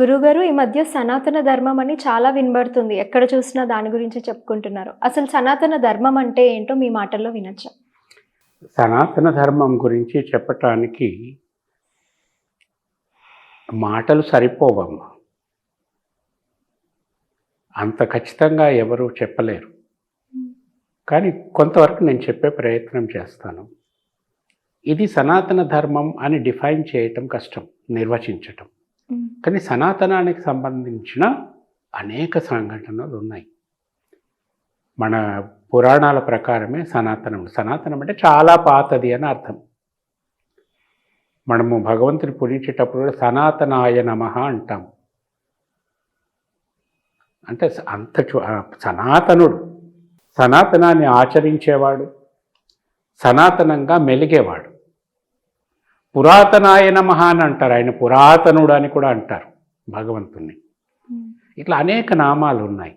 గురుగారు ఈ మధ్య సనాతన ధర్మం అని చాలా వినబడుతుంది. ఎక్కడ చూసినా దాని గురించి చెప్పుకుంటున్నారు. అసలు సనాతన ధర్మం అంటే ఏంటో మీ మాటల్లో వినొచ్చు? సనాతన ధర్మం గురించి చెప్పటానికి మాటలు సరిపోవమ్మా. అంత ఖచ్చితంగా ఎవరు చెప్పలేరు. కానీ కొంతవరకు నేను చెప్పే ప్రయత్నం చేస్తాను. ఇది సనాతన ధర్మం అని డిఫైన్ చేయటం కష్టం నిర్వచించటం. కానీ సనాతనానికి సంబంధించిన అనేక సంఘటనలు ఉన్నాయి. మన పురాణాల ప్రకారమే సనాతనం సనాతనం అంటే చాలా పాతది అని అర్థం. మనము భగవంతుని పూజించేటప్పుడు కూడా సనాతనాయ నమ అంటాం. అంటే అంత సనాతనుడు సనాతనాన్ని ఆచరించేవాడు సనాతనంగా మెలిగేవాడు. పురాతనాయ నమః అని అంటారు. ఆయన పురాతనుడు అని కూడా అంటారు భగవంతుణ్ణి. ఇట్లా అనేక నామాలు ఉన్నాయి.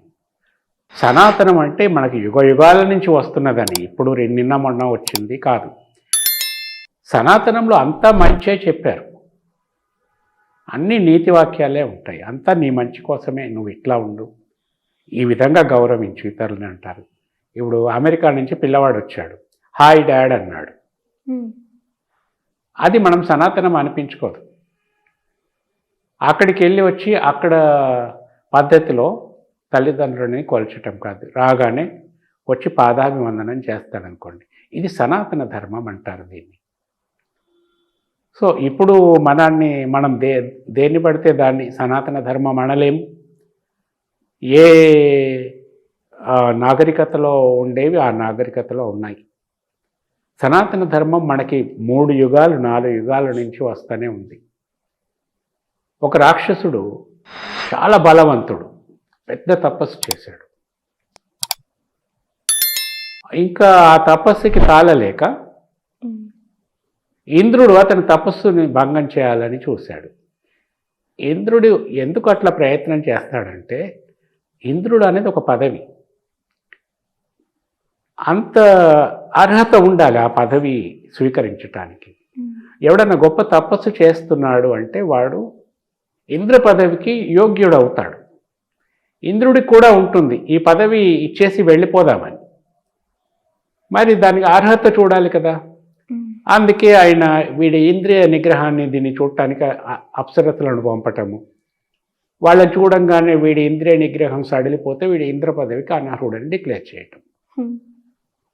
సనాతనం అంటే మనకి యుగ యుగాల నుంచి వస్తున్నదని. ఇప్పుడు నిన్న మొన్న వచ్చింది కాదు. సనాతనంలో అంతా మంచే చెప్పారు. అన్ని నీతి వాక్యాలే ఉంటాయి. అంతా నీ మంచి కోసమే. నువ్వు ఇట్లా ఉండు. ఈ విధంగా గౌరవించు ఇతరులని అంటారు. ఇప్పుడు అమెరికా నుంచి పిల్లవాడు వచ్చాడు. హాయ్ డాడ్ అన్నాడు. అది మనం సనాతనం అనిపించుకోదు. అక్కడికి వెళ్ళి వచ్చి అక్కడ పద్ధతిలో తల్లిదండ్రులని కొల్చటం కాదు. రాగానే వచ్చి పాదాభివందనం చేస్తాడనుకోండి. ఇది సనాతన ధర్మం అంటారు దీన్ని. సో ఇప్పుడు మనాన్ని మనం దే దేన్ని పడితే దాన్ని సనాతన ధర్మం అనలేం. ఏ నాగరికతలో ఉండేవి ఆ నాగరికతలో ఉన్నాయి. సనాతన ధర్మం మనకి మూడు యుగాలు నాలుగు యుగాల నుంచి వస్తూనే ఉంది. ఒక రాక్షసుడు చాలా బలవంతుడు పెద్ద తపస్సు చేశాడు. ఇంకా ఆ తపస్సుకి తాళలేక ఇంద్రుడు అతని తపస్సుని భంగం చేయాలని చూశాడు. ఇంద్రుడు ఎందుకు అట్లా ప్రయత్నం చేస్తాడంటే ఇంద్రుడు అనేది ఒక పదవి. అంత అర్హత ఉండాలి ఆ పదవి స్వీకరించటానికి. ఎవడన్నా గొప్ప తపస్సు చేస్తున్నాడు అంటే వాడు ఇంద్ర పదవికి యోగ్యుడు అవుతాడు ఇంద్రుడికి కూడా ఉంటుంది. ఈ పదవి ఇచ్చేసి వెళ్ళిపోదామని. మరి దానికి అర్హత చూడాలి కదా. అందుకే ఆయన వీడి ఇంద్రియ నిగ్రహాన్ని దీన్ని చూడటానికి అప్సరతులను పంపటము. వాళ్ళని చూడంగానే వీడి ఇంద్రియ నిగ్రహం సడిలిపోతే వీడి ఇంద్ర పదవికి అనర్హుడని డిక్లేర్ చేయటం.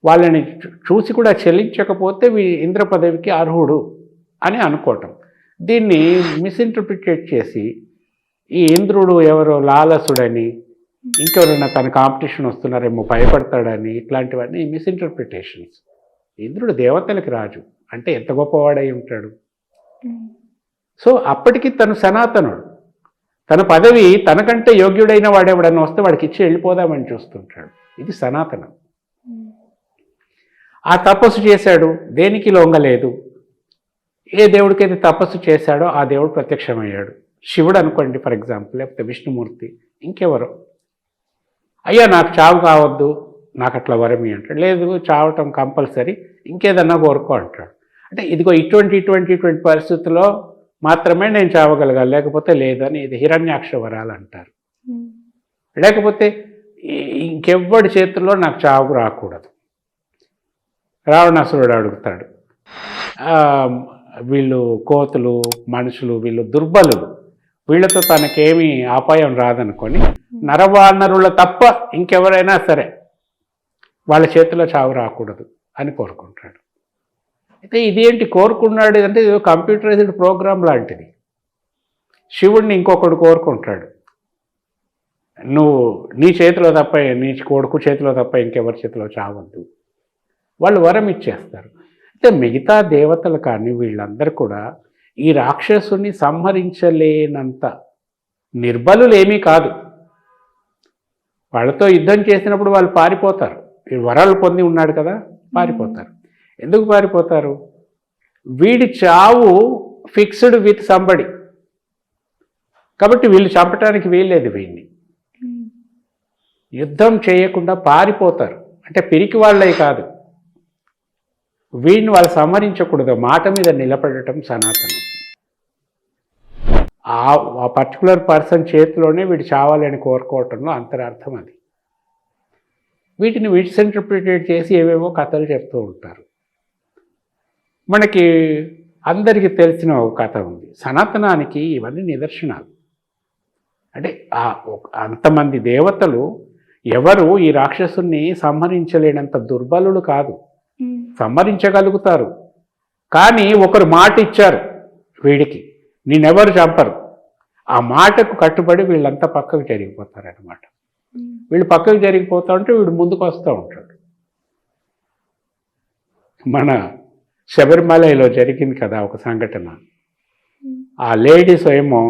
వాళ్ళని చూ- చూసి కూడా చెల్లించకపోతే వీ ఇంద్ర పదవికి అర్హుడు అని అనుకోవటం. దీన్ని మిస్ఇంటర్ప్రిటేట్ చేసి ఈ ఇంద్రుడు ఎవరో లాలసుడని ఇంకెవరైనా తన కాంపిటీషన్ వస్తున్నారేమో భయపడతాడని ఇట్లాంటివన్నీ మిస్ఇంటర్ప్రిటేషన్స్. ఇంద్రుడు దేవతలకు రాజు అంటే ఎంత గొప్పవాడై ఉంటాడు. సో అప్పటికి తను సనాతనుడు. తన పదవి తనకంటే యోగ్యుడైన వాడెవడన్నా వస్తే వాడికి ఇచ్చి వెళ్ళిపోదామని చూస్తుంటాడు. ఇది సనాతనం. ఆ తపస్సు చేశాడు దేనికి లొంగలేదు? ఏ దేవుడికైతే తపస్సు చేశాడో ఆ దేవుడు ప్రత్యక్షమయ్యాడు. శివుడు అనుకోండి ఫర్ ఎగ్జాంపుల్ లేకపోతే విష్ణుమూర్తి ఇంకెవరో. అయ్యా నాకు చావు కావద్దు నాకు అట్లా వరమి అంటాడు. లేదు చావటం కంపల్సరీ ఇంకేదన్నా కోరుకో అంటాడు. అంటే ఇదిగో ఇటువంటి ఇటువంటి ఇటువంటి పరిస్థితుల్లో మాత్రమే నేను చావగలగాలి లేకపోతే లేదని ఇది హిరణ్యాక్ష వరాలు అంటారు లేకపోతే ఈ- ఇంకెవ్వడి చేతుల్లో నాకు చావు రాకూడదు. రావణాసురుడు అడుగుతాడు. వీళ్ళు కోతులు మనుషులు వీళ్ళు దుర్బలులు. వీళ్ళతో తనకేమీ అపాయం రాదనుకొని నరవానరుల తప్ప ఇంకెవరైనా సరే వాళ్ళ చేతిలో చావు రాకూడదు అని కోరుకుంటాడు. అయితే ఇదేంటి కోరుకున్నాడు అంటే ఇదో కంప్యూటరైజ్డ్ ప్రోగ్రామ్ లాంటిది. శివుడిని ఇంకొకడు కోరుకుంటాడు. నువ్వు నీ చేతిలో తప్ప నీ కొడుకు చేతిలో తప్ప ఇంకెవరి చేతిలో చావద్దు. వాళ్ళు వరం ఇచ్చేస్తారు. అయితే మిగతా దేవతలు కానీ వీళ్ళందరూ కూడా ఈ రాక్షసుని సంహరించలేనంత నిర్బలులు ఏమీ కాదు. వాళ్ళతో యుద్ధం చేసినప్పుడు వాళ్ళు పారిపోతారు. ఈ వరాలు పొంది ఉన్నాడు కదా పారిపోతారు. ఎందుకు పారిపోతారు? వీడి చావు ఫిక్స్డ్ విత్ సంబడి. కాబట్టి వీళ్ళు చంపటానికి వీల్లేదు వీడిని యుద్ధం చేయకుండా పారిపోతారు. అంటే పిరికి వాళ్ళే కాదు. వీడిని వాళ్ళు సంహరించకూడదు. మాట మీద నిలబడటం సనాతనం. ఆ ఆ పర్టికులర్ పర్సన్ చేతిలోనే వీడు చావాలని కోరుకోవటంలో అంతరార్థం అది. వీటిని మిస్ఇంటర్ప్రిటేట్ చేసి ఏవేవో కథలు చెప్తూ ఉంటారు. మనకి అందరికీ తెలిసిన ఒక కథ ఉంది. సనాతనానికి ఇవన్నీ నిదర్శనాలు. అంటే ఆ అంతమంది దేవతలు ఎవరు ఈ రాక్షసుని సంహరించలేనంత దుర్బలుడు కాదు. సంహరించగలుగుతారు కానీ ఒకరు మాట ఇచ్చారు వీడికి. నేనెవరు చంపరు. ఆ మాటకు కట్టుబడి వీళ్ళంతా పక్కకు జరిగిపోతారనమాట వీళ్ళు పక్కకు జరిగిపోతా ఉంటే వీడు ముందుకు వస్తూ ఉంటాడు. మన శబరిమలలో జరిగింది కదా ఒక సంఘటన. ఆ లేడీస్ ఏమో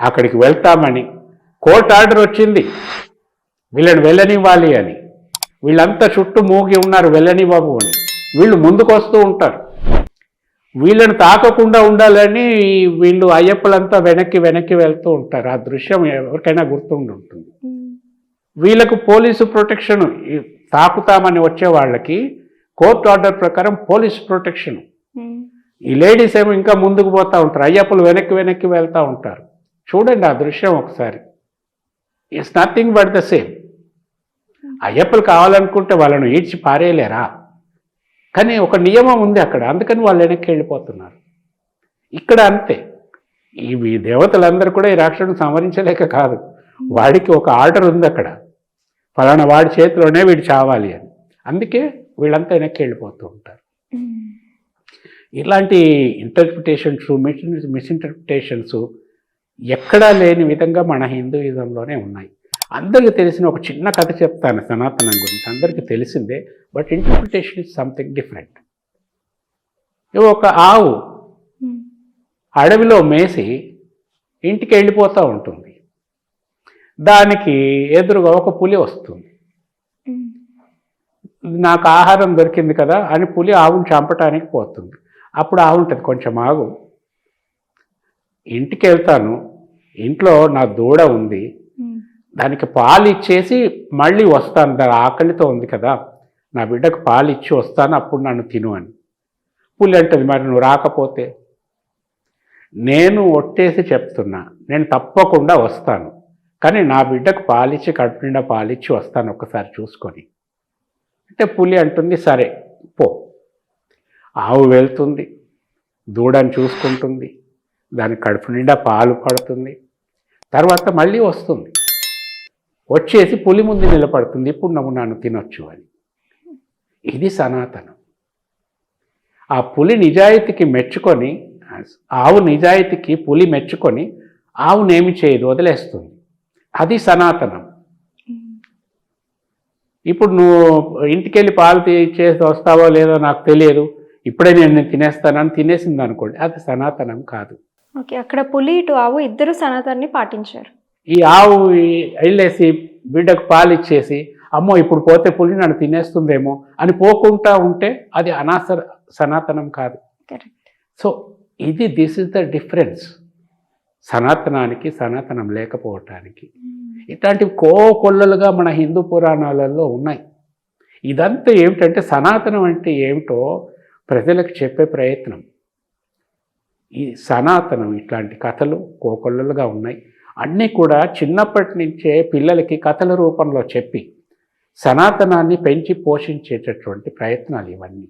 అక్కడికి వెళ్తామని కోర్టు ఆర్డర్ వచ్చింది. వీళ్ళని వెళ్ళనివ్వాలి అని. వీళ్ళంతా చుట్టూ మూగి ఉన్నారు వెళ్ళని బాబు అని. వీళ్ళు ముందుకు వస్తూ ఉంటారు. వీళ్ళని తాకకుండా ఉండాలని వీళ్ళు అయ్యప్పలంతా వెనక్కి వెనక్కి వెళ్తూ ఉంటారు. ఆ దృశ్యం ఎవరికైనా గుర్తుండి ఉంటుంది. వీళ్ళకు పోలీసు ప్రొటెక్షన్ తాకుతామని వచ్చే వాళ్ళకి కోర్టు ఆర్డర్ ప్రకారం పోలీస్ ప్రొటెక్షన్. ఈ లేడీస్ ఏమో ఇంకా ముందుకు పోతూ ఉంటారు. అయ్యప్పలు వెనక్కి వెనక్కి వెళ్తూ ఉంటారు. చూడండి ఆ దృశ్యం ఒకసారి. It's nothing but the same అయ్యప్పలు కావాలనుకుంటే వాళ్ళను ఈడ్చి పారేయలేరా? కానీ ఒక నియమం ఉంది అక్కడ అందుకని వాళ్ళు వెనక్కి వెళ్ళిపోతున్నారు. ఇక్కడ అంతే. ఇవి దేవతలందరూ కూడా ఈ రాక్షసుని సంవరించలేక కాదు. వాడికి ఒక ఆర్డర్ ఉంది అక్కడ. ఫలానా వాడి చేతిలోనే వీడు చావాలి అని. అందుకే వీళ్ళంతా వెనక్కి వెళ్ళిపోతూ ఉంటారు. ఇలాంటి ఇంటర్ప్రిటేషన్స్ మిస్ మిస్ఇంటర్ప్రిటేషన్స్ ఎక్కడా లేని విధంగా మన హిందూయిజంలోనే ఉన్నాయి. అందరికీ తెలిసిన ఒక చిన్న కథ చెప్తాను సనాతనం గురించి. అందరికీ తెలిసిందే but interpretation is something different ఒక ఆవు ఉమ్, అడవిలో మేసి ఇంటికి వెళ్ళిపోతూ ఉంటుంది. దానికి ఎదురుగా ఒక పులి వస్తుంది. ఉమ్, నాకు ఆహారం దొరికింది కదా అని పులి ఆవును చంపటానికి పోతుంది. అప్పుడు ఆవు ఉంటుంది కొంచెం ఆగు. ఇంటికి వెళ్తాను. ఇంట్లో నా దూడ ఉంది. దానికి పాలు ఇచ్చేసి మళ్ళీ వస్తాను. దాని ఆకలితో ఉంది కదా. నా బిడ్డకు పాలు ఇచ్చి వస్తాను అప్పుడు నన్ను తిను అని. పులి అంటుంది మరి నువ్వు రాకపోతే? నేను ఒట్టేసి చెప్తున్నా నేను తప్పకుండా వస్తాను. కానీ నా బిడ్డకు పాలిచ్చి కడుపు నిండా పాలిచ్చి వస్తాను ఒక్కసారి చూసుకొని. అంటే పులి అంటుంది సరే పో. ఆవు వెళ్తుంది దూడని చూసుకుంటుంది దాని కడుపు నిండా పాలు పడుతుంది తర్వాత మళ్ళీ వస్తుంది. వచ్చేసి పులి ముందు నిలబడుతుంది. ఇప్పుడు నువ్వు నన్ను తినొచ్చు అని. ఇది సనాతనం. ఆ పులి నిజాయితీకి మెచ్చుకొని ఆవు నిజాయితీకి పులి మెచ్చుకొని ఆవునేమి చేయదు వదిలేస్తుంది. అది సనాతనం. ఇప్పుడు నువ్వు ఇంటికెళ్ళి పాలు చేసి వస్తావో లేదో నాకు తెలియదు. ఇప్పుడే నేను తినేస్తానని తినేసింది అనుకోండి అది సనాతనం కాదు. ఓకే అక్కడ పులి ఇటు ఆవు ఇద్దరు సనాతనాన్ని పాటించారు. ఈ ఆవు వెళ్ళేసి బిడ్డకు పాలు ఇచ్చేసి అమ్మో ఇప్పుడు పోతే పులి నన్ను తినేస్తుందేమో అని పోకుండా ఉంటే అది అనాసర సనాతనం కాదు. సో ఇది దిస్ ఇస్ ద డిఫరెన్స్. సనాతనానికి సనాతనం లేకపోవటానికి. ఇట్లాంటివి కోకొల్లలుగా మన హిందూ పురాణాలలో ఉన్నాయి. ఇదంతా ఏమిటంటే సనాతనం అంటే ఏమిటో ప్రజలకు చెప్పే ప్రయత్నం. ఈ సనాతనం ఇట్లాంటి కథలు కోకొల్లలుగా ఉన్నాయి. అన్నీ కూడా చిన్నప్పటి నుంచే పిల్లలకి కథల రూపంలో చెప్పి సనాతనాన్ని పెంచి పోషించేటటువంటి ప్రయత్నాలు ఇవన్నీ.